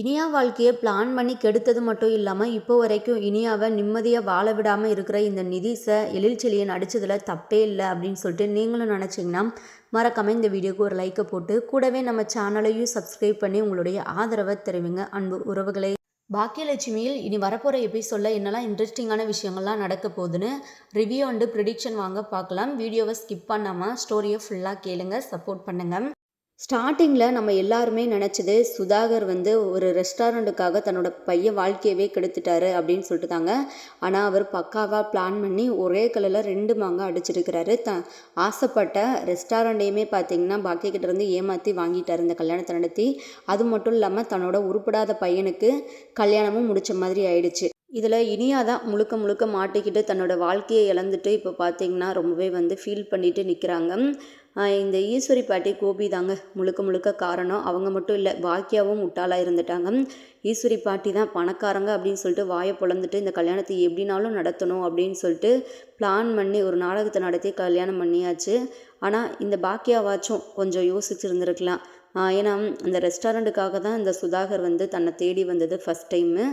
இனியா வாழ்க்கையை பிளான் பண்ணி கெடுத்தது மட்டும் இல்லாமல் இப்போ வரைக்கும் இனியாவை நிம்மதியாக வாழ விடாமல் இருக்கிற இந்த நிதிஷை எழில் செழியை நடித்ததில் தப்பே இல்லை அப்படின்னு சொல்லிட்டு நீங்களும் நினச்சிங்கன்னா மறக்காமல் இந்த வீடியோக்கு ஒரு லைக்கை போட்டு கூடவே நம்ம சேனலையும் சப்ஸ்கிரைப் பண்ணி உங்களுடைய ஆதரவை தெரிவிங்க. அன்பு உறவுகளை. பாக்கியலட்சுமியில் இனி வரப்போகிற எபிசோடில் என்னெல்லாம் இன்ட்ரெஸ்டிங்கான விஷயங்கள்லாம் நடக்க போகுதுன்னு ரிவ்யூ அண்டு ப்ரிடிக்ஷன் வாங்க பார்க்கலாம். வீடியோவை ஸ்கிப் பண்ணாமல் ஸ்டோரியை ஃபுல்லாக கேளுங்க சப்போர்ட் பண்ணுங்கள் ஸ்டார்டிங்கில் நம்ம எல்லாருமே நினச்சது சுதாகர் வந்து ஒரு ரெஸ்டாரண்ட்டுக்காக தன்னோட பையன் வாழ்க்கையவே கெடுத்துட்டாரு அப்படின்னு சொல்லிட்டு தாங்க ஆனால் அவர் பக்காவாக பிளான் பண்ணி ஒரே கல்லில் ரெண்டு மாங்க அடிச்சிருக்கிறாரு. த ஆசைப்பட்ட ரெஸ்டாரண்ட்டையுமே பார்த்தீங்கன்னா பாக்கியக்கிட்ட இருந்து ஏமாற்றி வாங்கிட்டார் இந்த கல்யாணத்தை நடத்தி. அது மட்டும் இல்லாமல் தன்னோட உருப்படாத பையனுக்கு கல்யாணமும் முடிச்ச மாதிரி ஆயிடுச்சு. இதில் இனியா தான் முழுக்க முழுக்க மாட்டிக்கிட்டு தன்னோட வாழ்க்கையை இழந்துட்டு இப்போ பார்த்தீங்கன்னா ரொம்பவே வந்து ஃபீல் பண்ணிட்டு நிற்கிறாங்க இந்த ஈஸ்வரி பாட்டி கோபி தாங்க. முழுக்க முழுக்க காரணம் அவங்க மட்டும் இல்லை பாக்கியாவும் முட்டாளாக இருந்துட்டாங்க. ஈஸ்வரி பாட்டி தான் பணக்காரங்க அப்படின்னு சொல்லிட்டு வாயை பொழந்துட்டு இந்த கல்யாணத்தை எப்படினாலும் நடத்தணும் அப்படின்னு சொல்லிட்டு பிளான் பண்ணி ஒரு நாடகத்தை நடத்தி கல்யாணம் பண்ணியாச்சு. ஆனால் இந்த பாக்கியாவாச்சும் கொஞ்சம் யோசிச்சுருந்துருக்கலாம். ஏன்னா அந்த ரெஸ்டாரண்ட்டுக்காக தான் இந்த சுதாகர் வந்து தன்னை தேடி வந்தது ஃபஸ்ட் டைமு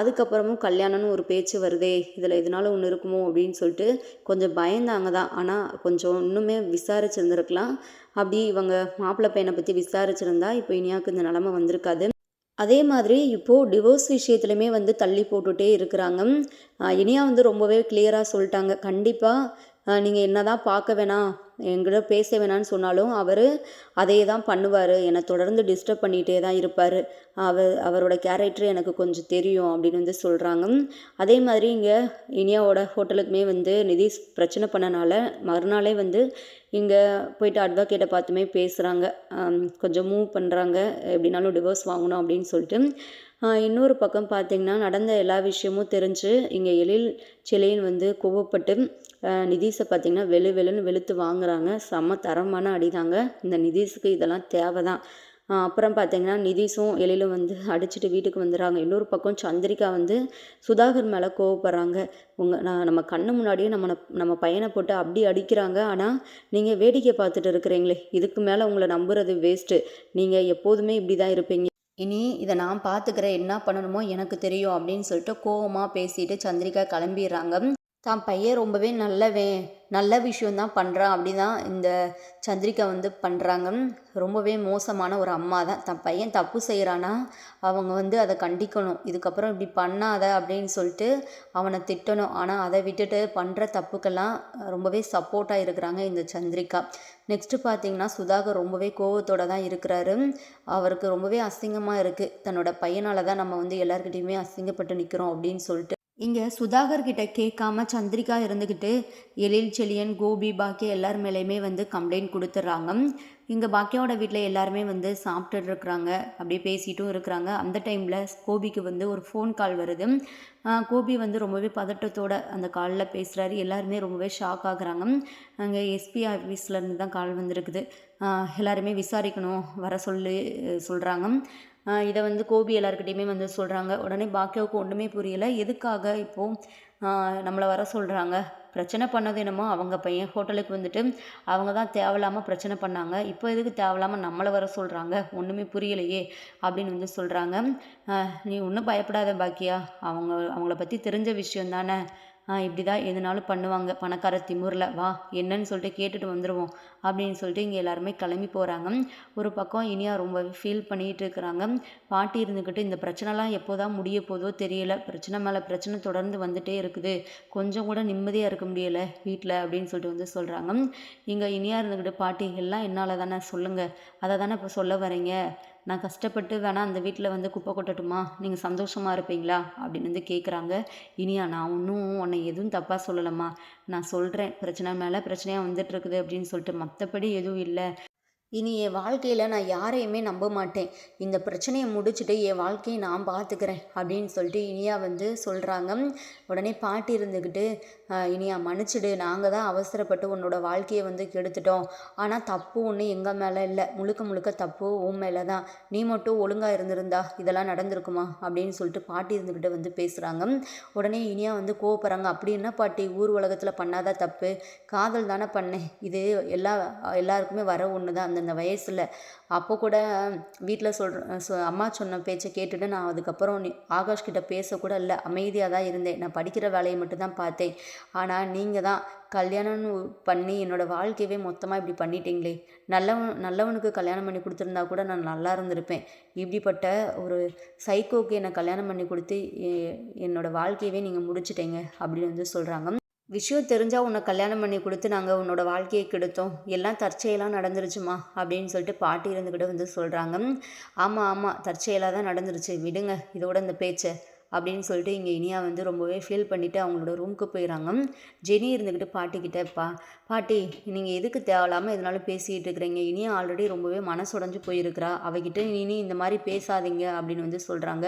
அதுக்கப்புறமும் கல்யாணம்னு ஒரு பேச்சு வருதே இதில் எதனால ஒன்று இருக்குமோ அப்படின்னு சொல்லிட்டு கொஞ்சம் பயந்தாங்க தான். ஆனால் கொஞ்சம் இன்னுமே விசாரிச்சிருந்துருக்கலாம். அப்படி இவங்க மாப்பிள்ளை பையனை பற்றி விசாரிச்சிருந்தா இப்போ இனியாவுக்கு இந்த நிலமை வந்திருக்காது. அதே மாதிரி இப்போது டிவோர்ஸ் விஷயத்துலையுமே வந்து தள்ளி போட்டுகிட்டே இருக்கிறாங்க. இனியா வந்து ரொம்பவே கிளியராக சொல்லிட்டாங்க. கண்டிப்பாக நீங்கள் என்ன தான் பார்க்க வேணாம் எங்கிட்ட பேச வேணான்னு சொன்னாலும் அவர் அதே தான் பண்ணுவார். என்னை தொடர்ந்து டிஸ்டர்ப் பண்ணிகிட்டே தான் இருப்பார். அவர் அவரோட கேரக்டர் எனக்கு கொஞ்சம் தெரியும் அப்படின்னு வந்து சொல்கிறாங்க அதே மாதிரி இங்கே இனியாவோட ஹோட்டலுக்குமே வந்து நிதிஷ் பிரச்சனை பண்ணனால மறுநாளே வந்து இங்கே போயிட்டு அட்வொகேட்டை பார்த்துமே பேசுகிறாங்க கொஞ்சம் மூவ் பண்ணுறாங்க எப்படினாலும் டிவோர்ஸ் வாங்கணும் அப்படின்னு சொல்லிட்டு. இன்னொரு பக்கம் பார்த்திங்கன்னா நடந்த எல்லா விஷயமும் தெரிஞ்சு இங்கே எழில் சிலையின் வந்து கோவப்பட்டு நிதிஷை பார்த்திங்கன்னா வெளு வெளுன்னு வெளுத்து வாங்குறாங்க. செம்ம தரமான அடிதாங்க. இந்த நிதிஷுக்கு இதெல்லாம் தேவை தான் அப்புறம் பார்த்தீங்கன்னா நிதிஷும் எழில வந்து அடிச்சுட்டு வீட்டுக்கு வந்துடுறாங்க. இன்னொரு பக்கம் சந்திரிகா வந்து சுதாகர் மேலே கோவப்படுறாங்க. உங்கள் நான் நம்ம கண்ணு முன்னாடியே நம்ம நம்ம பையனை போட்டு அப்படி அடிக்கிறாங்க. ஆனால் நீங்கள் வேடிக்கை பார்த்துட்டு இருக்கிறீங்களே. இதுக்கு மேலே உங்களை நம்புறது வேஸ்ட்டு நீங்கள் எப்போதுமே இப்படி தான் இருப்பீங்க. இனி இதை நான் பார்த்துக்கிறேன். என்ன பண்ணணுமோ எனக்கு தெரியும் அப்படின்னு சொல்லிட்டு கோவமாக பேசிட்டு சந்திரிகா கிளம்பிடுறாங்க. தான் பையன் ரொம்பவே நல்லவன் நல்ல விஷயந்தான் பண்ணுறான் அப்படி தான் இந்த சந்திரிகா வந்து பண்ணுறாங்க ரொம்பவே மோசமான ஒரு அம்மா தான் தன் பையன் தப்பு செய்கிறானா அவங்க வந்து அதை கண்டிக்கணும். இதுக்கப்புறம் இப்படி பண்ணாத அப்படின்னு சொல்லிட்டு அவனை திட்டணும். ஆனால் அதை விட்டுட்டு பண்ணுற தப்புக்கெல்லாம் ரொம்பவே சப்போர்ட்டாக இருக்கிறாங்க இந்த சந்திரிகா நெக்ஸ்ட்டு பார்த்தீங்கன்னா சுதாகர் ரொம்பவே கோவத்தோடு தான் இருக்கிறாரு. அவருக்கு ரொம்பவே அசிங்கமாக இருக்குது தன்னோட பையனால் தான் நம்ம வந்து எல்லாருக்கிட்டேயுமே அசிங்கப்பட்டு நிற்கிறோம் அப்படின்னு சொல்லிட்டு. இங்கே சுதாகர் கிட்ட கேட்காம சந்திரிகா இருந்துக்கிட்டு எழில் செழியன் கோபி பாக்கியா எல்லார் மேலேயுமே வந்து கம்ப்ளைண்ட் கொடுத்துட்றாங்க. இங்கே பாக்கியாவோட வீட்டில் எல்லாருமே வந்து சாப்பிட்டுட்டு இருக்கிறாங்க அப்படியே பேசிட்டும் இருக்கிறாங்க. அந்த டைமில் கோபிக்கு வந்து ஒரு ஃபோன் கால் வருது. கோபி வந்து ரொம்பவே பதட்டத்தோட அந்த காலில் பேசுகிறாரு எல்லாருமே ரொம்பவே ஷாக் ஆகுறாங்க. அங்கே எஸ்பி ஆஃபீஸ்லேருந்து தான் கால் வந்திருக்குது. எல்லாருமே விசாரிக்கணும் வர சொல்லி சொல்கிறாங்க இதை வந்து கோபி எல்லாருக்கிட்டையுமே வந்து சொல்கிறாங்க உடனே பாக்கியாவுக்கு ஒன்றுமே புரியலை. எதுக்காக இப்போது நம்மளை வர சொல்கிறாங்க பிரச்சனை பண்ணது என்னமோ அவங்க பையன். ஹோட்டலுக்கு வந்துட்டு அவங்க தான் தேவையில்லாமல் பிரச்சனை பண்ணாங்க. இப்போ எதுக்கு தேவையில்லாமல் நம்மளை வர சொல்கிறாங்க ஒன்றுமே புரியலையே அப்படின்னு வந்து சொல்கிறாங்க நீ ஒன்றும் பயப்படாத பாக்கியா. அவங்க அவங்கள பற்றி தெரிஞ்ச விஷயம் தானே. இப்படி தான் எதுனாலும் பண்ணுவாங்க. பணக்கார திமுறில் வா என்னன்னு சொல்லிட்டு கேட்டுட்டு வந்துடுவோம் அப்படின்னு சொல்லிட்டு இங்கே எல்லாருமே கிளம்பி போகிறாங்க ஒரு பக்கம் இனியா ரொம்ப ஃபீல் பண்ணிகிட்டு இருக்கிறாங்க. பாட்டி இருந்துக்கிட்டு இந்த பிரச்சனைலாம் எப்போ தான் முடிய போதோ தெரியல. பிரச்சனை மேலே பிரச்சனை தொடர்ந்து வந்துகிட்டே இருக்குது. கொஞ்சம் கூட நிம்மதியாக இருக்க முடியலை வீட்டில் அப்படின்னு சொல்லிட்டு வந்து சொல்கிறாங்க இங்கே இனியா இருந்துக்கிட்டு பாட்டி எல்லாம் என்னால் தானே சொல்லுங்கள் அதை தானே இப்போ சொல்ல வரீங்க நான் கஷ்டப்பட்டு வேணால் அந்த வீட்டில் வந்து குப்பை கொட்டட்டுமா? நீங்கள் சந்தோஷமாக இருப்பீங்களா? அப்படின்னு வந்து கேட்குறாங்க இனியா நான் ஒன்றும் உன்னை எதுவும் தப்பாக சொல்லலம்மா. நான் சொல்கிறேன் பிரச்சனை மேலே பிரச்சனையாக வந்துட்டுருக்குது அப்படின்னு சொல்லிட்டு மற்றபடி எதுவும் இல்லை. இனி என் வாழ்க்கையில் நான் யாரையுமே நம்ப மாட்டேன். இந்த பிரச்சனையை முடிச்சுட்டு என் வாழ்க்கையை நான் பார்த்துக்கிறேன் அப்படின்னு சொல்லிட்டு இனியா வந்து சொல்கிறாங்க உடனே பாட்டி இருந்துக்கிட்டு இனியா மன்னிச்சிடு. நாங்கள் தான் அவசரப்பட்டு உன்னோட வாழ்க்கையை வந்து கெடுத்துட்டோம். ஆனால் தப்பு ஒன்று எங்கள் மேலே இல்லை. முழுக்க முழுக்க தப்பு உன் மேலே தான். நீ மட்டும் ஒழுங்காக இருந்திருந்தா இதெல்லாம் நடந்திருக்குமா? அப்படின்னு சொல்லிட்டு பாட்டி இருந்துக்கிட்டு வந்து பேசுகிறாங்க உடனே இனியா வந்து கோவப்படுறாங்க. அப்படி என்ன பாட்டி? ஊர் உலகத்தில் பண்ணாத தப்பு. காதல் தானே பண்ணேன். இது எல்லா எல்லாருக்குமே வர ஒன்று தான் அந்தந்த வயசில். அப்போ கூட வீட்டில் சொல்கிற சொ அம்மா சொன்ன பேச்சை கேட்டுட்டு நான் அதுக்கப்புறம் நீ ஆகாஷ் கிட்ட பேசக்கூட இல்லை. அமைதியாக தான் இருந்தேன். நான் படிக்கிற வேலையை மட்டும்தான் பார்த்தேன். ஆனால் நீங்கள் தான் கல்யாணம்னு பண்ணி என்னோடய வாழ்க்கையவே மொத்தமாக இப்படி பண்ணிட்டீங்களே. நல்லவன் நல்லவனுக்கு கல்யாணம் பண்ணி கொடுத்துருந்தா கூட நான் நல்லா இருந்திருப்பேன். இப்படிப்பட்ட ஒரு சைக்கோக்கு என்னை கல்யாணம் பண்ணி கொடுத்து என்னோடய வாழ்க்கையவே நீங்கள் முடிச்சிட்டீங்க அப்படின்னு வந்து சொல்கிறாங்க விஷயம் தெரிஞ்சால் உன்னை கல்யாணம் பண்ணி கொடுத்து நாங்கள் உன்னோட வாழ்க்கையை கெடுத்தோம். எல்லாம் தற்செயலாக நடந்துருச்சுமா? அப்படின்னு சொல்லிட்டு பாட்டி இருந்துக்கிட்டு வந்து சொல்கிறாங்க ஆமாம் ஆமாம் தற்செயலாக தான் நடந்துருச்சு. விடுங்க இதோட இந்த பேச்சை அப்படின்னு சொல்லிட்டு இங்கே இனியா வந்து ரொம்பவே ஃபீல் பண்ணிவிட்டு அவங்களோட ரூமுக்கு போயிடறாங்க ஜெனி இருந்துக்கிட்டு பாட்டிக்கிட்ட பா பாட்டி நீங்கள் எதுக்கு தேவையில்லாமல் எதனாலும் பேசிகிட்டு இருக்கிறீங்க? இனியா ஆல்ரெடி ரொம்பவே மனசுடைஞ்சு போயிருக்கிறா. அவகிட்ட இனி இந்த மாதிரி பேசாதீங்க அப்படின்னு வந்து சொல்கிறாங்க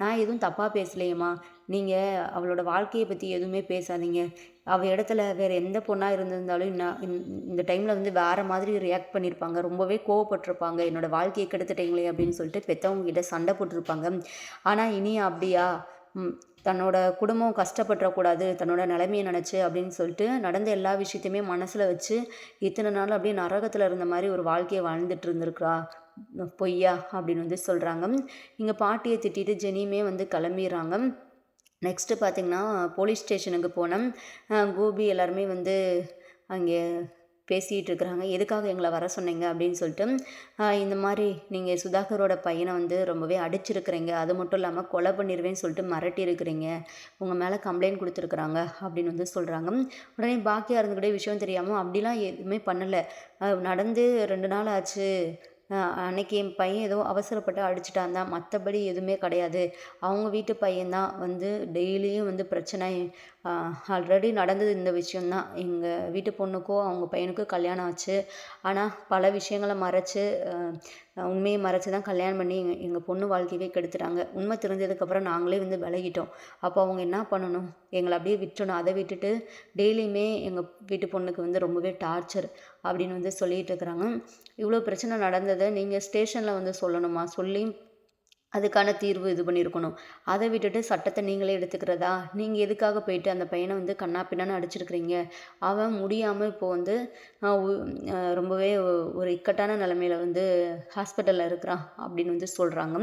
நான் எதுவும் தப்பாக பேசலையேம்மா. நீங்கள் அவளோட வாழ்க்கையை பற்றி எதுவுமே பேசாதீங்க. அவள் இடத்துல வேறு எந்த பொண்ணாக இருந்திருந்தாலும் நான் இந்த- இந்த டைமில் வந்து வேறு மாதிரி ரியாக்ட் பண்ணியிருப்பாங்க ரொம்பவே கோவப்பட்டிருப்பாங்க. என்னோடய வாழ்க்கையை கெடுத்துட்டீங்களே அப்படின்னு சொல்லிட்டு பெற்றவங்க கிட்ட சண்டை போட்டிருப்பாங்க. ஆனால் இனி அப்படியா? தன்னோட குடும்பம் கஷ்டப்பட்டுறக்கூடாது தன்னோட நிலைமையை நினச்சி அப்படின்னு சொல்லிட்டு நடந்த எல்லா விஷயத்தையுமே மனசில் வச்சு இத்தனை நாள் அப்படியே நரகத்தில் இருந்த மாதிரி ஒரு வாழ்க்கையை வாழ்ந்துட்டு இருந்திருக்கிறா. பொய்யா? அப்படின்னு வந்து சொல்கிறாங்க இங்கே பாட்டியை திட்டிட்டு ஜெனியுமே வந்து கிளம்பிடுறாங்க. நெக்ஸ்ட்டு பார்த்திங்கன்னா போலீஸ் ஸ்டேஷனுக்கு போனோம். கோபி எல்லாருமே வந்து அங்கே பேசிகிட்டு இருக்கிறாங்க. எதுக்காக எங்களை வர சொன்னீங்க அப்படின்னு சொல்லிட்டு. இந்த மாதிரி நீங்கள் சுதாகரோட பையனை வந்து ரொம்பவே அடிச்சிருக்கிறீங்க. அது மட்டும் இல்லாமல் கொலை பண்ணிடுவேன்னு சொல்லிட்டு மிரட்டி இருக்கிறீங்க உங்கள் மேலே கம்ப்ளைண்ட் கொடுத்துருக்குறாங்க அப்படின்னு வந்து சொல்கிறாங்க உடனே பாக்கியாக இருந்துக்கிட்டே விஷயம் தெரியாமல் அப்படிலாம் எதுவுமே பண்ணலை. நடந்து ரெண்டு நாள் ஆச்சு. அன்னைக்கு என் பையன் ஏதோ அவசரப்பட்டு அடிச்சிட்டான் தான். மற்றபடி எதுவுமே கிடையாது. அவங்க வீட்டு பையன்தான் வந்து டெய்லியும் வந்து பிரச்சனை ஆல்ரெடி நடந்தது இந்த விஷயந்தான் எங்கள் வீட்டு பொண்ணுக்கும் அவங்க பையனுக்கும் கல்யாணம் ஆச்சு. ஆனால் பல விஷயங்களை மறைச்சு உண்மையை மறைச்சி தான் கல்யாணம் பண்ணி எங்கள் எங்கள் பொண்ணு வாழ்க்கையவே கெடுத்துட்டாங்க. உண்மை தெரிஞ்சதுக்கப்புறம் நாங்களே வந்து விலகிட்டோம். அப்போ அவங்க என்ன பண்ணணும்? எங்களை அப்படியே விட்டுணும். அதை விட்டுட்டு டெய்லியுமே எங்கள் வீட்டு பொண்ணுக்கு வந்து ரொம்பவே டார்ச்சர் அப்படின்னு வந்து சொல்லிகிட்டு இருக்கிறாங்க. இவ்வளோ பிரச்சனை நடந்ததை நீங்கள் ஸ்டேஷனில் வந்து சொல்லணுமா? சொல்லி அதுக்கான தீர்வு இது பண்ணியிருக்கணும். அதை விட்டுட்டு சட்டத்தை நீங்களே எடுத்துக்கிறதா? நீங்கள் எதுக்காக போயிட்டு அந்த பையனை வந்து கண்ணா பின்னான்னு அடிச்சிருக்கிறீங்க? அவன் முடியாமல் இப்போது வந்து ரொம்பவே ஒரு இக்கட்டான நிலமையில வந்து ஹாஸ்பிட்டலில் இருக்கிறான் அப்படின்னு வந்து சொல்கிறாங்க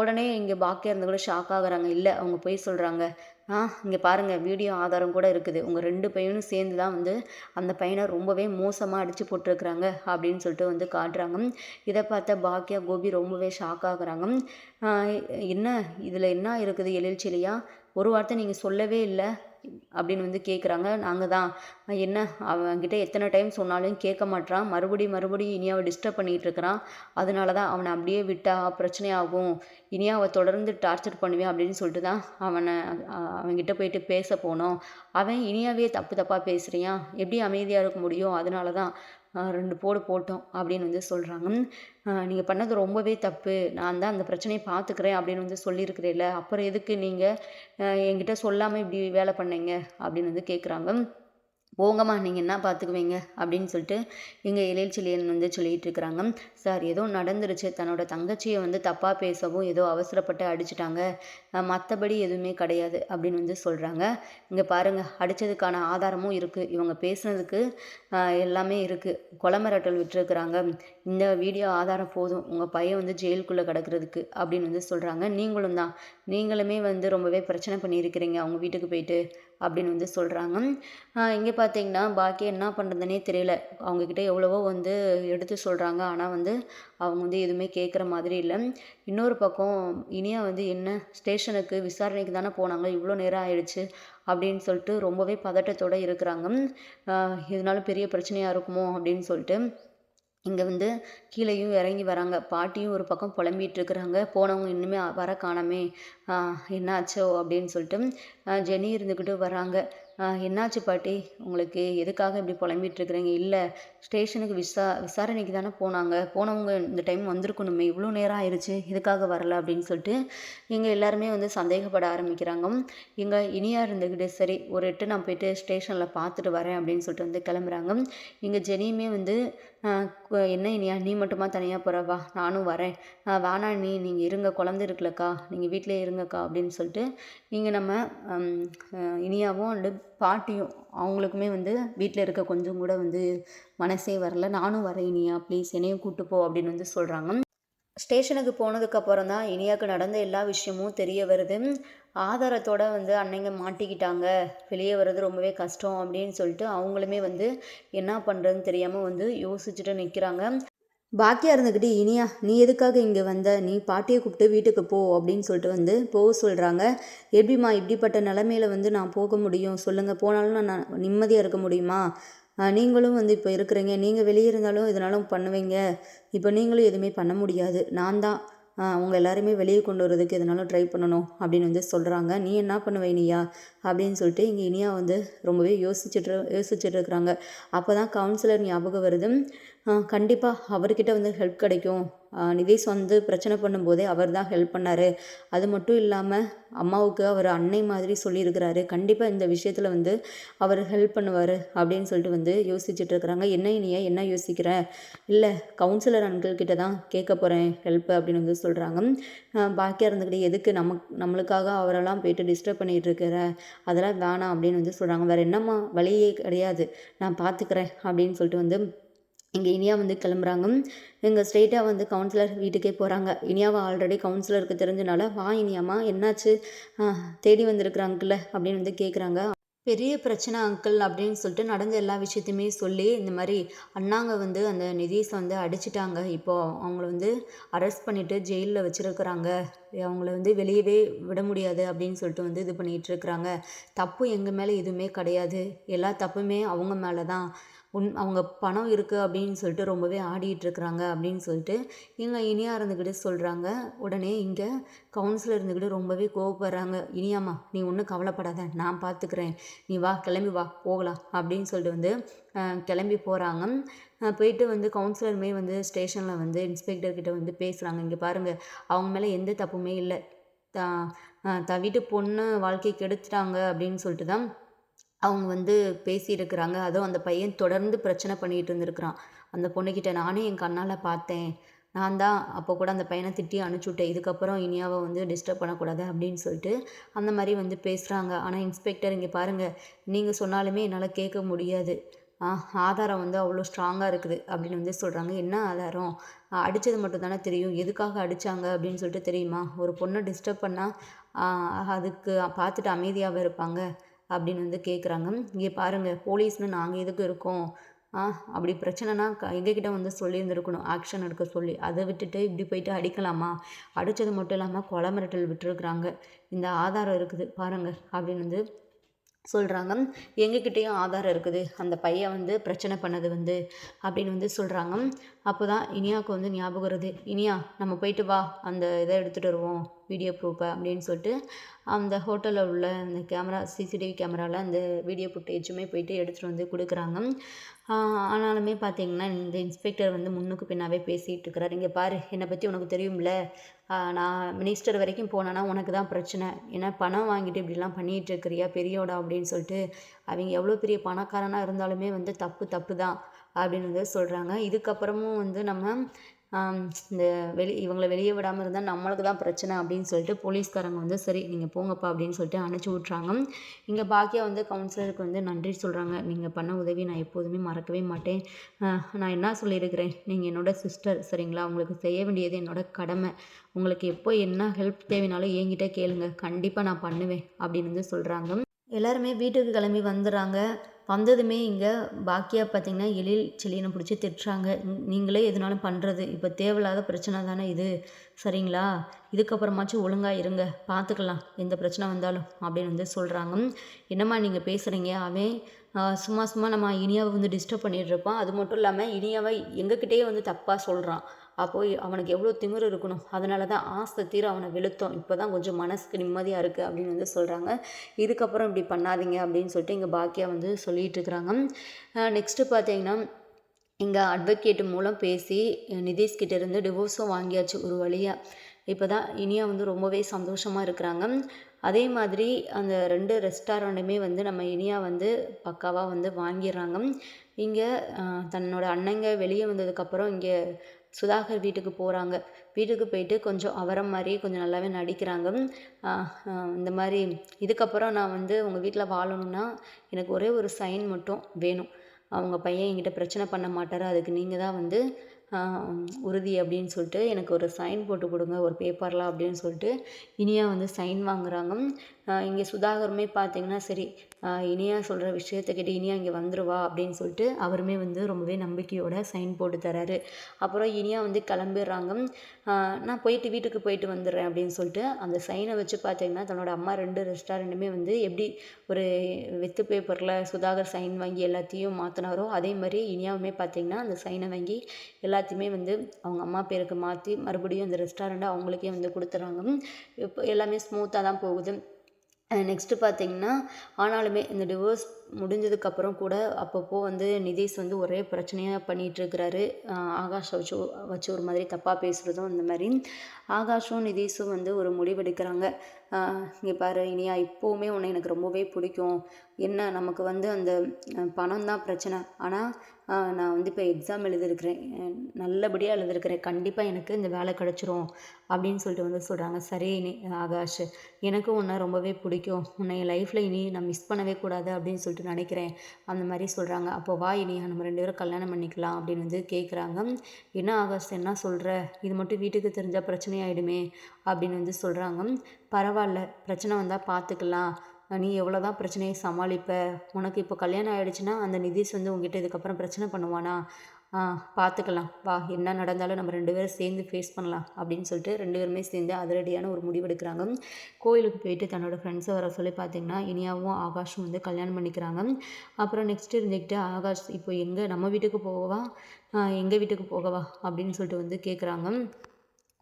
உடனே இங்கே பாக்கியா இருந்து கூட ஷாக் ஆகுறாங்க. இல்லை அவங்க போய் சொல்கிறாங்க ஆ இங்கே பாருங்கள் வீடியோ ஆதாரம் கூட இருக்குது. உங்கள் ரெண்டு பையனும் சேர்ந்து தான் வந்து அந்த பையனை ரொம்பவே மோசமாக அடித்து போட்டிருக்கிறாங்க அப்படின்னு சொல்லிட்டு வந்து காட்டுறாங்க. இதை பார்த்த பாக்கியா கோபி ரொம்பவே ஷாக் ஆகுறாங்க. என்ன இதில் என்ன இருக்குது எழில்ச்சிலையா ஒரு வார்த்தை நீங்கள் சொல்லவே இல்லை. அப்படின்னு வந்து கேட்குறாங்க நாங்கள் தான். என்ன? அவன்கிட்ட எத்தனை டைம் சொன்னாலும் கேட்க மாட்றான். மறுபடியும் மறுபடியும் இனியாவை டிஸ்டர்ப் பண்ணிகிட்டு இருக்கிறான். அதனால தான் அவனை அப்படியே விட்டா பிரச்சனையாகும் இனியாவை தொடர்ந்து டார்ச்சர் பண்ணுவேன் அப்படின்னு சொல்லிட்டு தான் அவனை அஹ், அவன்கிட்ட போயிட்டு பேச போனோம். அவன் இனியாவே தப்பு தப்பாக பேசுகிறியான் எப்படி அமைதியாக இருக்க முடியும்? அதனால தான் ரெண்டு போடு போட்டோம் அப்படின்னு வந்து சொல்கிறாங்க நீங்கள் பண்ணது ரொம்பவே தப்பு. நான் தான் அந்த பிரச்சனையை பார்த்துக்கிறேன் அப்படின்னு வந்து சொல்லியிருக்கிறேன்ல அப்புறம் எதுக்கு நீங்கள் என்கிட்ட சொல்லாமல் இப்படி வேலை பண்ணீங்க அப்படின்னு வந்து கேட்குறாங்க போங்கம்மா நீங்கள் என்ன பார்த்துக்குவீங்க அப்படின்னு சொல்லிட்டு எங்கள் இளையச்சிலியன் வந்து சொல்லிட்டு இருக்கிறாங்க. சார் ஏதோ நடந்துருச்சு. தன்னோட தங்கச்சியை வந்து தப்பாக பேசவும் ஏதோ அவசரப்பட்டு அடிச்சிட்டாங்க. மற்றபடி எதுவுமே கிடையாது. அப்படின்னு வந்து சொல்கிறாங்க இங்கே பாருங்கள் அடித்ததுக்கான ஆதாரமும் இருக்குது இவங்க பேசுனதுக்கு எல்லாமே இருக்குது கொலை விட்டுருக்குறாங்க. இந்த வீடியோ ஆதாரம் போதும். உங்கள் பையன் வந்து ஜெயிலுக்குள்ளே கிடக்கிறதுக்கு அப்படின்னு வந்து சொல்கிறாங்க நீங்களும் தான். நீங்களுமே வந்து ரொம்பவே பிரச்சனை பண்ணியிருக்கிறீங்க. அவங்க வீட்டுக்கு போயிட்டு அப்படின்னு வந்து சொல்கிறாங்க இங்கே பார்த்தீங்கன்னா பாக்கி என்ன பண்ணுறதுனே தெரியல. அவங்கக்கிட்ட எவ்வளவோ வந்து எடுத்து சொல்கிறாங்க ஆனால் வந்து அவங்க வந்து எதுவுமே கேட்குற மாதிரி இல்லை. இன்னொரு பக்கம் இனியா வந்து என்ன ஸ்டேஷனுக்கு விசாரணைக்கு தானே போனாங்க. இவ்வளோ நேரம் ஆயிடுச்சு அப்படின்னு சொல்லிட்டு ரொம்பவே பதட்டத்தோடு இருக்கிறாங்க. இதனால பெரிய பிரச்சனையாக இருக்குமோ அப்படின்னு சொல்லிட்டு இங்கே வந்து கீழேயும் இறங்கி வராங்க. பாட்டியும் ஒரு பக்கம் புலம்பிகிட்டு இருக்கிறாங்க. போனவங்க இன்னுமே வர காணாமே. என்னாச்சோ அப்படின்னு சொல்லிட்டு ஜெனி இருந்துக்கிட்டு வராங்க. என்னாச்சு பாட்டி? உங்களுக்கு எதுக்காக இப்படி புலம்பிகிட்ருக்குறீங்க இல்லை ஸ்டேஷனுக்கு விசா விசாரணைக்கு தானே போனாங்க. போனவங்க இந்த டைம் வந்திருக்கணுமே. இவ்வளோ நேரம் ஆயிடுச்சு எதுக்காக வரல அப்படின்னு சொல்லிட்டு இங்கே எல்லாருமே வந்து சந்தேகப்பட ஆரம்பிக்கிறாங்க. இங்கே இனியாக இருந்துக்கிட்டு சரி ஒரு எட்டு நான் போயிட்டு ஸ்டேஷனில் பார்த்துட்டு வரேன் அப்படின்னு சொல்லிட்டு வந்து கிளம்புறாங்க. இங்கே ஜெனியுமே வந்து என்ன இனியா? நீ மட்டுமா தனியாக போகிற வா நானும் வரேன். வேணா நீ நீங்கள் இருங்க. குழந்த இருக்குல்லக்கா. நீங்கள் வீட்டிலே இருங்கக்கா. அப்படின்னு சொல்லிட்டு இங்கே நம்ம இனியாவும் அண்டு பாட்டியும் அவங்களுக்குமே வந்து வீட்டில் இருக்க கொஞ்சம் கூட வந்து மனசே வரல. நானும் வரேன் இனியா ப்ளீஸ் என்னையும் கூட்டு போ அப்படின்னு வந்து சொல்கிறாங்க ஸ்டேஷனுக்கு போனதுக்கப்புறம் தான் இனியாவுக்கு நடந்த எல்லா விஷயமும் தெரிய வருது. ஆதாரத்தோடு வந்து அன்னைங்க மாட்டிக்கிட்டாங்க. வெளியே வர்றது ரொம்பவே கஷ்டம் அப்படின்னு சொல்லிட்டு அவங்களுமே வந்து என்ன பண்ணுறதுன்னு தெரியாமல் வந்து யோசிச்சுட்டு நிற்கிறாங்க பாக்கியா இருந்துக்கிட்டு இனியா நீ எதுக்காக இங்கே வந்த? நீ பாட்டியை கூப்பிட்டு வீட்டுக்கு போ அப்படின்னு சொல்லிட்டு வந்து போக சொல்கிறாங்க எப்படிம்மா இப்படிப்பட்ட நிலமையில வந்து நான் போக முடியும்? சொல்லுங்கள் போனாலும் நான் நிம்மதியாக இருக்க முடியுமா? நீங்களும் வந்து இப்போ இருக்கிறீங்க. நீங்கள் வெளியே இருந்தாலும் இதனாலும் பண்ணுவீங்க. இப்போ நீங்களும் எதுவுமே பண்ண முடியாது. நான் தான் அவங்க எல்லாருமே வெளியே கொண்டு வரதுக்கு எதனாலும் ட்ரை பண்ணணும் அப்படின்னு வந்து சொல்கிறாங்க நீ என்ன பண்ணுவ இனியா? அப்படின்னு சொல்லிட்டு இங்கே இனியா வந்து ரொம்பவே யோசிச்சுட்டு யோசிச்சுட்டு இருக்கிறாங்க. அப்போ தான் கவுன்சிலர் ஞாபகம் வருது. கண்டிப்பாக அவர்கிட்ட வந்து ஹெல்ப் கிடைக்கும். நிதேஷ் வந்து பிரச்சனை பண்ணும்போதே அவர் தான் ஹெல்ப் பண்ணார். அது மட்டும் இல்லாமல் அம்மாவுக்கு அவர் அன்னை மாதிரி சொல்லியிருக்கிறாரு. கண்டிப்பாக இந்த விஷயத்தில் வந்து அவர் ஹெல்ப் பண்ணுவார் அப்படின்னு சொல்லிட்டு வந்து யோசிச்சுட்டு இருக்கிறாங்க. என்ன இனியா என்ன யோசிக்கிற? இல்லை கவுன்சிலர் அன்கள் கிட்ட தான் கேட்க போகிறேன் ஹெல்ப் அப்படின்னு வந்து சொல்கிறாங்க பாக்கியாக இருந்துக்கிட்டே எதுக்கு நமக்கு நம்மளுக்காக அவரெல்லாம் போயிட்டு டிஸ்டர்ப் பண்ணிகிட்டு இருக்கிற? அதெல்லாம் வேணாம் அப்படின்னு வந்து சொல்கிறாங்க வேறு என்னம்மா? வழியே கிடையாது. நான் பார்த்துக்கிறேன் அப்படின்னு சொல்லிட்டு வந்து இங்கே இனியா வந்து கிளம்புறாங்க. இங்கே ஸ்ட்ரெயிட்டாக வந்து கவுன்சிலர் வீட்டுக்கே போகிறாங்க இனியாவை ஆல்ரெடி கவுன்சிலருக்கு தெரிஞ்சனால வா இனியாம்மா என்னாச்சு? தேடி வந்திருக்கிற அப்படின்னு வந்து கேட்குறாங்க பெரிய பிரச்சனை அங்கிள் அப்படின்னு சொல்லிட்டு நடந்த எல்லா விஷயத்தையுமே சொல்லி இந்த மாதிரி அண்ணாங்க வந்து அந்த நிதீஷை வந்து அடிச்சிட்டாங்க. இப்போது அவங்கள வந்து அரெஸ்ட் பண்ணிவிட்டு ஜெயிலில் வச்சுருக்குறாங்க. அவங்கள வந்து வெளியவே விட முடியாது அப்படின்னு சொல்லிட்டு வந்து இது பண்ணிகிட்டு இருக்கிறாங்க. தப்பு எங்கள் மேலே எதுவுமே கிடையாது. எல்லா தப்புமே அவங்க மேலே தான் உன் அவங்க பணம் இருக்குது அப்படின்னு சொல்லிட்டு ரொம்பவே ஆடிட்டுருக்குறாங்க அப்படின்னு சொல்லிட்டு இங்கே இனியா இருந்துக்கிட்டு சொல்கிறாங்க உடனே இங்கே கவுன்சிலர் இருந்துக்கிட்டு ரொம்பவே கோவப்படுறாங்க. இனியாம்மா நீ ஒன்றும் கவலைப்படாத நான் பார்த்துக்கிறேன் நீ வா கிளம்பி வா போகலாம் அப்படின்னு சொல்லிட்டு வந்து கிளம்பி போகிறாங்க போயிட்டு வந்து கவுன்சிலருமே வந்து ஸ்டேஷனில் வந்து இன்ஸ்பெக்டர்கிட்ட வந்து பேசுகிறாங்க இங்கே பாருங்கள் அவங்க மேலே எந்த தப்புமே இல்லை. த த வீட்டு பொண்ணு வாழ்க்கை கெடுத்துட்டாங்க அப்படின்னு சொல்லிட்டு தான் அவங்க வந்து பேசியிருக்கிறாங்க. அதுவும் அந்த பையன் தொடர்ந்து பிரச்சனை பண்ணிகிட்டு இருந்திருக்கிறான். அந்த பொண்ணுக்கிட்ட நானும் என் கண்ணால் பார்த்தேன். நான் தான் அப்போ கூட அந்த பையனை திட்டி அனுப்பிச்சுட்டேன். இதுக்கப்புறம் இனியாவை வந்து டிஸ்டர்ப் பண்ணக்கூடாது அப்படின்னு சொல்லிட்டு அந்த மாதிரி வந்து பேசுகிறாங்க ஆனால் இன்ஸ்பெக்டர் இங்கே பாருங்கள் நீங்கள் சொன்னாலுமே என்னால் கேட்க முடியாது. ஆ ஆதாரம் வந்து அவ்வளோ ஸ்ட்ராங்காக இருக்குது அப்படின்னு வந்து சொல்கிறாங்க என்ன ஆதாரம்? அடித்தது மட்டும் தானே தெரியும். எதுக்காக அடித்தாங்க அப்படின்னு சொல்லிட்டு தெரியுமா? ஒரு பொண்ணை டிஸ்டர்ப் பண்ணால் அதுக்கு பார்த்துட்டு அமைதியாகவே இருப்பாங்க. அப்படின்னு வந்து கேட்குறாங்க இங்கே பாருங்கள் போலீஸ்னு நாங்கள் எதுக்கு இருக்கோம்? ஆ அப்படி பிரச்சனைனா எங்ககிட்ட வந்து சொல்லியிருந்துருக்கணும். ஆக்ஷன் எடுக்க சொல்லி. அதை விட்டுட்டு இப்படி போயிட்டு அடிக்கலாமா? அடித்தது மட்டும் இல்லாமல் கொலை மிரட்டல் விட்டுருக்குறாங்க. இந்த ஆதாரம் இருக்குது. பாருங்கள் அப்படின்னு வந்து சொல்கிறாங்க எங்ககிட்டயும் ஆதாரம் இருக்குது. அந்த பையன் வந்து பிரச்சனை பண்ணது வந்து அப்படின்னு வந்து சொல்கிறாங்க அப்போ தான் இனியாவுக்கு வந்து ஞாபகம் வருது. இனியா நம்ம போயிட்டு வா. அந்த இதை எடுத்துகிட்டு வருவோம். வீடியோ ப்ரூஃபை அப்படின்னு சொல்லிட்டு அந்த ஹோட்டலில் உள்ள அந்த கேமரா சிசிடிவி கேமராவில் அந்த வீடியோ ஃபுட்டேஜுமே போயிட்டு எடுத்துகிட்டு வந்து கொடுக்குறாங்க. ஆனாலுமே பார்த்தீங்கன்னா இந்த இன்ஸ்பெக்டர் வந்து முன்னுக்கு பின்னாவே பேசிகிட்டு இருக்கிறாரு இங்கே பாரு என்னை பற்றி உனக்கு தெரியும்ல? நான் மினிஸ்டர் வரைக்கும் போனேன்னா உனக்கு தான் பிரச்சனை. ஏன்னா பணம் வாங்கிட்டு இப்படிலாம் பண்ணிகிட்டு இருக்கிறியா பெரியோடா அப்படின்னு சொல்லிட்டு அவங்க எவ்வளோ பெரிய பணக்காரனாக இருந்தாலுமே வந்து தப்பு தப்பு தான் அப்படின்னு வந்து சொல்கிறாங்க இதுக்கப்புறமும் வந்து நம்ம இந்த வெளி இவங்களை வெளியே விடாமல் இருந்தால் நம்மளுக்கு தான் பிரச்சனை அப்படின்னு சொல்லிட்டு போலீஸ்காரங்க வந்து சரி நீங்கள் போங்கப்பா அப்படின்னு சொல்லிட்டு அனுப்பிச்சி விட்றாங்க இங்கே பாக்கியா வந்து கவுன்சிலருக்கு வந்து நன்றி சொல்கிறாங்க நீங்கள் பண்ண உதவி நான் எப்போதுமே மறக்கவே மாட்டேன். நான் என்ன சொல்லியிருக்கிறேன்? நீங்கள் என்னோட சிஸ்டர் சரிங்களா? உங்களுக்கு செய்ய வேண்டியது என்னோட கடமை. உங்களுக்கு எப்போ என்ன ஹெல்ப் தேவைனாலும் என்கிட்ட கேளுங்க. கண்டிப்பாக நான் பண்ணுவேன் அப்படின்னு வந்து சொல்கிறாங்க எல்லாருமே வீட்டுக்கு கிளம்பி வந்துடுறாங்க. வந்ததுமே இங்கே பாக்கியா பார்த்தீங்கன்னா எழில் செழியனை பிடிச்சி திட்டுறாங்க. நீங்களே எதுனாலும் பண்ணுறது இப்போ தேவையில்லாத பிரச்சனை தானே இது. சரிங்களா? இதுக்கப்புறமாச்சும் ஒழுங்காக இருங்க. பார்த்துக்கலாம் எந்த பிரச்சனை வந்தாலும் அப்படின்னு வந்து சொல்கிறாங்க என்னம்மா நீங்கள் பேசுகிறீங்க அவன் சும்மா சும்மா நம்ம இனியாவை வந்து டிஸ்டர்ப் பண்ணிகிட்ருப்பான் அது மட்டும் இல்லாமல் இனியாவை எங்ககிட்டயே வந்து தப்பாக சொல்கிறான் அப்போ அவனுக்கு எவ்வளோ திமிர் இருக்கணும்? அதனால தான் ஆசை தீர அவனை வெளுத்தோம். இப்போ தான் கொஞ்சம் மனசுக்கு நிம்மதியாக இருக்குது அப்படின்னு வந்து சொல்கிறாங்க இதுக்கப்புறம் இப்படி பண்ணாதீங்க அப்படின்னு சொல்லிட்டு இங்கே பாக்கியா வந்து சொல்லிகிட்டு இருக்கிறாங்க. நெக்ஸ்ட்டு பார்த்தீங்கன்னா இங்கே அட்வொகேட் மூலம் பேசி நிதீஷ்கிட்ட இருந்து டிவோர்ஸும் வாங்கியாச்சு ஒரு வழியாக இப்போ தான் இனியா வந்து ரொம்பவே சந்தோஷமாக இருக்கிறாங்க. அதே மாதிரி அந்த ரெண்டு ரெஸ்டாரண்ட்டுமே வந்து நம்ம இனியா வந்து பக்காவாக வந்து வாங்கிடுறாங்க. இங்கே தன்னோட அண்ணங்க வெளியே வந்ததுக்கப்புறம் இங்கே சுதாகர் வீட்டுக்கு போகிறாங்க வீட்டுக்கு போயிட்டு கொஞ்சம் அவரை மாதிரி கொஞ்சம் நல்லாவே நடிக்கிறாங்க. இந்த மாதிரி இதுக்கப்புறம் நான் வந்து உங்கள் வீட்டில் வாழணும்னா எனக்கு ஒரே ஒரு சைன் மட்டும் வேணும். அவங்க பையன் என்கிட்ட பிரச்சனை பண்ண மாட்டார். அதுக்கு நீங்கள் தான் வந்து உறுதி அப்படின்னு சொல்லிட்டு எனக்கு ஒரு சைன் போட்டு கொடுங்க ஒரு பேப்பரில் அப்படின்னு சொல்லிட்டு இனியா வந்து சைன் வாங்குறாங்க. இங்கே சுதாகருமே பார்த்தீங்கன்னா சரி இனியா சொல்கிற விஷயத்தை கேட்டு இனியா இங்கே வந்துருவா அப்படின்னு சொல்லிட்டு அவருமே வந்து ரொம்பவே நம்பிக்கையோட சைன் போட்டு தராரு. அப்புறம் இனியா வந்து கிளம்பிடுறாங்க. நான் போயிட்டு வீட்டுக்கு போயிட்டு வந்துடுறேன் அப்படின்னு சொல்லிட்டு அந்த சைனை வச்சு பார்த்தீங்கன்னா தன்னோட அம்மா ரெண்டு ரெஸ்டாரண்ட்டுமே வந்து எப்படி ஒரு வெத்து பேப்பரில் சுதாகர் சைன் வாங்கி எல்லாத்தையும் மாற்றினாரோ அதே மாதிரி இனியாவுமே பார்த்தீங்கன்னா அந்த சைனை வாங்கி எல்லாத்தையுமே வந்து அவங்க அம்மா பேருக்கு மாற்றி மறுபடியும் அந்த ரெஸ்டாரண்ட்டை அவங்களுக்கே வந்து கொடுத்துட்றாங்க. இப்போ எல்லாமே ஸ்மூத்தாக தான் போகுது. நெக்ஸ்ட்டு பார்த்தீங்கன்னா ஆனாலுமே இந்த டிவோர்ஸ் முடிஞ்சதுக்கப்புறம் கூட அப்பப்போ வந்து நிதேஷ் வந்து ஒரே பிரச்சனையாக பண்ணிகிட்ருக்கிறாரு ஆகாஷை வச்சு வச்சு ஒரு மாதிரி தப்பாக பேசுகிறதும் இந்த மாதிரி. ஆகாஷும் நிதேஷும் வந்து ஒரு முடிவெடுக்கிறாங்க. இங்கே பாரு இனியா இப்போவுமே உன்னை எனக்கு ரொம்பவே பிடிக்கும். என்ன நமக்கு வந்து அந்த பணம் தான் பிரச்சனை. ஆனால் நான் வந்து இப்போ எக்ஸாம் எழுதியிருக்கிறேன். நல்லபடியாக எழுதியிருக்கிறேன். கண்டிப்பாக எனக்கு இந்த வேலை கிடச்சிரும் அப்படின்னு சொல்லிட்டு வந்து சொல்கிறாங்க சரி இனி ஆகாஷ் எனக்கும் உன்னை ரொம்பவே பிடிக்கும். உன்னை என் லைஃப்பில் இனி நான் மிஸ் பண்ணவே கூடாது அப்படின்னு சொல்லிட்டு நினைக்கிறேன். அந்த மாதிரி சொல்கிறாங்க அப்போ வா இனி நம்ம ரெண்டு பேரும் கல்யாணம் பண்ணிக்கலாம் அப்படின்னு வந்து கேட்குறாங்க என்ன ஆகாஷ் என்ன சொல்கிற இது மட்டும் வீட்டுக்கு தெரிஞ்சால் பிரச்சனை ஆகிடுமே அப்படின்னு வந்து சொல்கிறாங்க பரவாயில்ல பிரச்சனை வந்தால் பார்த்துக்கலாம் நீ எவ்வளோ தான் பிரச்சனையை சமாளிப்ப? உனக்கு இப்போ கல்யாணம் ஆகிடுச்சுன்னா அந்த நிதிஷ் வந்து உங்ககிட்ட இதுக்கப்புறம் பிரச்சனை பண்ணுவானா? ஆ பார்த்துக்கலாம் வா என்ன நடந்தாலும் நம்ம ரெண்டு பேரும் சேர்ந்து ஃபேஸ் பண்ணலாம் அப்படின்னு சொல்லிட்டு ரெண்டு பேருமே சேர்ந்து அதிரடியான ஒரு முடிவு எடுக்கிறாங்க. கோயிலுக்கு போயிட்டு தன்னோட ஃப்ரெண்ட்ஸை வர சொல்லி பார்த்தீங்கன்னா இனியாவும் ஆகாஷும் வந்து கல்யாணம் பண்ணிக்கிறாங்க. அப்புறம் நெக்ஸ்ட் இருந்துக்கிட்டு ஆகாஷ் இப்போ எங்கே நம்ம வீட்டுக்கு போகவா? எங்கள் வீட்டுக்கு போகவா? அப்படின்னு சொல்லிட்டு வந்து கேட்குறாங்க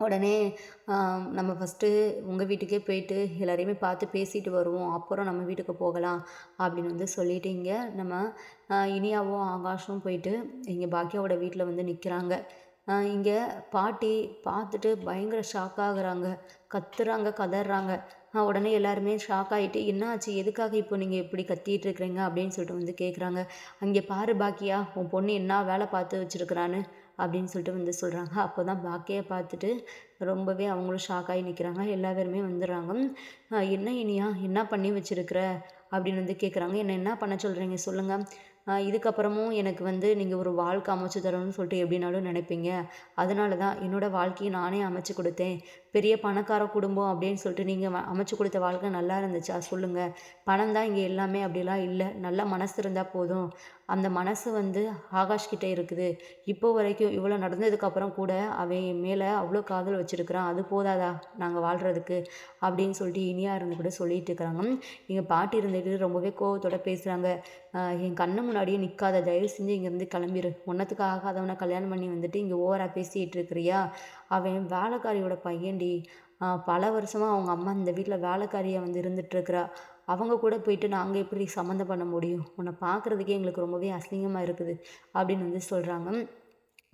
உடனே நம்ம ஃபஸ்ட்டு உங்கள் வீட்டுக்கே போயிட்டு எல்லாரையுமே பார்த்து பேசிட்டு வருவோம். அப்புறம் நம்ம வீட்டுக்கு போகலாம் அப்படின்னு வந்து சொல்லிட்டு இங்கே நம்ம இனியாவும் ஆகாஷும் போயிட்டு இங்கே பாக்கியாவோட வீட்டில் வந்து நிற்கிறாங்க இங்கே பாட்டி பார்த்துட்டு பயங்கர ஷாக் ஆகுறாங்க. கத்துறாங்க கதறாங்க. உடனே எல்லாருமே ஷாக் ஆகிட்டு என்ன ஆச்சு எதுக்காக இப்போ நீங்கள் இப்படி கத்திட்டு இருக்கிறீங்க? அப்படின்னு சொல்லிட்டு வந்து கேட்குறாங்க அங்கே பாரு பாக்கியா உன் பொண்ணு என்ன வேலை பார்த்து வச்சுருக்குறான்னு? அப்படின்னு சொல்லிட்டு வந்து சொல்கிறாங்க அப்போ தான் பாக்கியை பார்த்துட்டு ரொம்பவே அவங்களும் ஷாக் ஆகி நிற்கிறாங்க எல்லா பேருமே வந்துடுறாங்க. என்ன இனியா? என்ன பண்ணி வச்சுருக்குற? அப்படின்னு வந்து கேட்குறாங்க என்ன என்ன பண்ண சொல்கிறீங்க சொல்லுங்கள் இதுக்கப்புறமும் எனக்கு வந்து நீங்கள் ஒரு வாழ்க்கை அமைச்சு தரணும்னு சொல்லிட்டு எப்படினாலும் நினைப்பீங்க. அதனால தான் என்னோடய வாழ்க்கையை நானே அமைச்சு கொடுத்தேன். பெரிய பணக்கார குடும்பம் அப்படின்னு சொல்லிட்டு நீங்கள் அமைச்சு கொடுத்த வாழ்க்கை நல்லா இருந்துச்சா? சொல்லுங்கள் பணம் தான் இங்கே எல்லாமே அப்படிலாம் இல்லை. நல்ல மனசு இருந்தால் போதும். அந்த மனசு வந்து ஆகாஷ் கிட்டே இருக்குது. இப்போ வரைக்கும் இவ்வளோ நடந்ததுக்கப்புறம் கூட அவன் மேலே அவ்வளோ காதல் வச்சுருக்கிறான். அது போதாதா? நாங்கள் வாழ்கிறதுக்கு அப்படின்னு சொல்லிட்டு இனியா இருந்து கூட சொல்லிட்டு இருக்கிறாங்க எங்கள் பாட்டி இருந்துட்டு ரொம்பவே கோவத்தோட பேசுகிறாங்க என் கண்ணு முன்னாடியே நிற்காத தயவு செஞ்சு இங்கேருந்து கிளம்பிடு ஒன்றத்துக்கு ஆகாதவனை கல்யாணம் பண்ணி வந்துட்டு இங்கே ஓவராக பேசிகிட்டு இருக்கிறியா? அவன் வேலைக்காரியோட பையன்டி பல வருஷமாக அவங்க அம்மா இந்த வீட்டில் வேலைக்காரியாக வந்து இருந்துகிட்ருக்குறா அவங்க கூட போயிட்டு நாங்கள் எப்படி சம்மந்தம் பண்ண முடியும்? உன்னை பார்க்குறதுக்கே எங்களுக்கு ரொம்பவே அசிங்கமாக இருக்குது அப்படின்னு வந்து சொல்கிறாங்க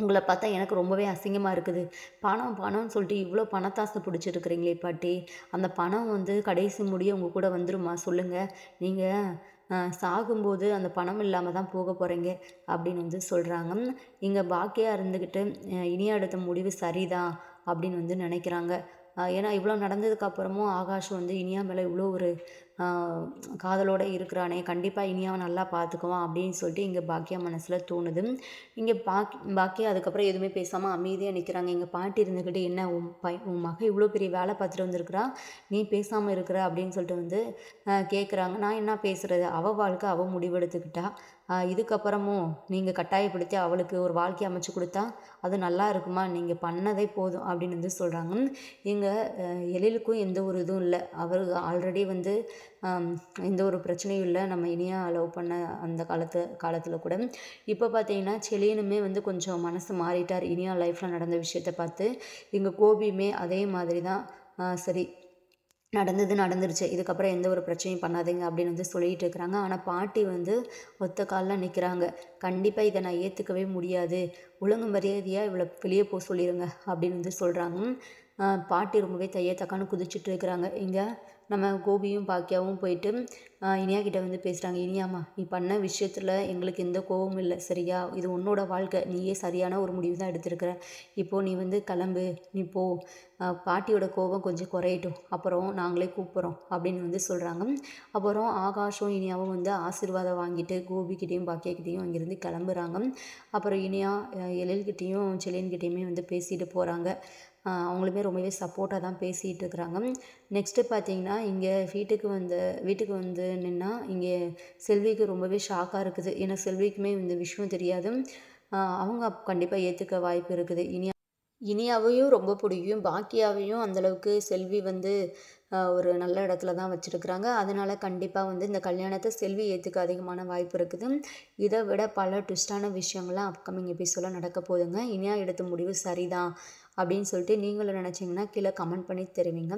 உங்களை பார்த்தா எனக்கு ரொம்பவே அசிங்கமாக இருக்குது. பணம் பணம்னு சொல்லிட்டு இவ்வளோ பணத்தாசை பிடிச்சிருக்கிறீங்களே பாட்டி. அந்த பணம் வந்து கடைசி முடிய உங்கள் கூட வந்துருமா? சொல்லுங்கள் நீங்கள் சாகும்போது அந்த பணம் இல்லாமல் தான் போக போகிறீங்க அப்படின்னு வந்து சொல்கிறாங்க இங்கே பாக்கியாக இருந்துக்கிட்டு இனியா எடுத்த முடிவு சரிதான். அப்படின்னு வந்து நினைக்கிறாங்க. ஏன்னா இவ்வளோ நடந்ததுக்கப்புறமும் ஆகாஷ் வந்து இனியா மேலே இவ்வளோ ஒரு காதலோடு இருக்கிறானே கண்டிப்பாக இனியாவை நல்லா பார்த்துக்குவான் அப்படின்னு சொல்லிட்டு இங்கே பாக்கியா மனசில் தோணுது. இங்கே பாக் பாக்கியா அதுக்கப்புறம் எதுவுமே பேசாமல் அமைதியாக நிற்கிறாங்க எங்கள் பாட்டி இருந்துக்கிட்டு என்ன உன் பை உன் மகன் இவ்வளோ பெரிய வேலை பார்த்துட்டு வந்திருக்கிறா நீ பேசாமல் இருக்கிற அப்படின்னு சொல்லிட்டு வந்து கேட்குறாங்க நான் என்ன பேசுகிறது அவள் வாழ்க்கை அவள் முடிவெடுத்துக்கிட்டா. இதுக்கப்புறமும் நீங்கள் கட்டாயப்படுத்தி அவளுக்கு ஒரு வாழ்க்கை அமைச்சு கொடுத்தா அது நல்லா இருக்குமா? நீங்கள் பண்ணதே போதும் அப்படின்னு வந்து சொல்கிறாங்க எங்கள் எழிலுக்கும் எந்த ஒரு இதுவும் இல்லை. அவர் ஆல்ரெடி வந்து எந்த ஒரு பிரச்சனையும் இல்லை. நம்ம இனியாக லவ் பண்ண அந்த காலத்து காலத்தில் கூட. இப்போ பார்த்தீங்கன்னா செலியனுமே வந்து கொஞ்சம் மனசு மாறிட்டார். இனியா லைஃப்பில் நடந்த விஷயத்தை பார்த்து எங்கள் கோபியுமே அதே மாதிரி தான் சரி நடந்தது நடந்துருச்சு. இதுக்கப்புறம் எந்த ஒரு பிரச்சனையும் பண்ணாதீங்க அப்படின்னு வந்து சொல்லிகிட்டு இருக்கிறாங்க. ஆனால் பாட்டி வந்து ஒத்த காலில் நிற்கிறாங்க கண்டிப்பாக இதை நான் ஏற்றுக்கவே முடியாது. ஒழுங்கு மரியாதையாக இவ்வளோ வெளியே போக சொல்லிடுங்க அப்படின்னு வந்து சொல்கிறாங்க பாட்டி ரொம்பவே தையத்தக்கான்னு குதிச்சுட்டு இருக்கிறாங்க. இங்கே நம்ம கோபியும் பாக்கியாவும் போயிட்டு இனியா கிட்ட வந்து பேசுகிறாங்க இனியாம்மா நீ பண்ண விஷயத்தில் எங்களுக்கு எந்த கோபமும் இல்லை சரியா? இது உன்னோட வாழ்க்கை நீயே சரியான ஒரு முடிவு தான் எடுத்திருக்கிற. இப்போது நீ வந்து கிளம்பு நீ போ. பாட்டியோட கோபம் கொஞ்சம் குறையட்டும். அப்புறம் நாங்களே கூப்பிட்றோம் அப்படின்னு வந்து சொல்கிறாங்க அப்புறம் ஆகாஷும் இனியாவும் வந்து ஆசீர்வாதம் வாங்கிட்டு கோபிக்கிட்டேயும் பாக்கியக்கிட்டேயும் அங்கேருந்து கிளம்புறாங்க. அப்புறம் இனியா எழில்கிட்டேயும் செலியன்கிட்டேயுமே வந்து பேசிட்டு போகிறாங்க அவங்களுமே ரொம்பவே சப்போர்ட்டாக தான் பேசிகிட்டு இருக்கிறாங்க. நெக்ஸ்ட்டு பார்த்தீங்கன்னா இங்கே வீட்டுக்கு வந்த வீட்டுக்கு வந்து நின்னா இங்கே செல்விக்கு ரொம்பவே ஷாக்காக இருக்குது. ஏன்னா செல்விக்குமே இந்த விஷயம் தெரியாது. அவங்க கண்டிப்பாக ஏற்றுக்க வாய்ப்பு இருக்குது. இனி இனியாவையும் ரொம்ப பிடிக்கும். பாக்கியாவையும் அந்தளவுக்கு செல்வி வந்து ஒரு நல்ல இடத்துல தான் வச்சுருக்குறாங்க. அதனால் கண்டிப்பாக வந்து இந்த கல்யாணத்தை செல்வி ஏற்றுக்க அதிகமான வாய்ப்பு இருக்குது. இதை விட பல ட்விஸ்டான விஷயங்கள்லாம் அப்கமிங் எபிசோடில் நடக்க போதுங்க இனியா எடுத்த முடிவு சரிதான் அப்படின்னு சொல்லிட்டு நீங்களும் நினச்சிங்கன்னா கீழே கமெண்ட் பண்ணி தெரிவிங்க.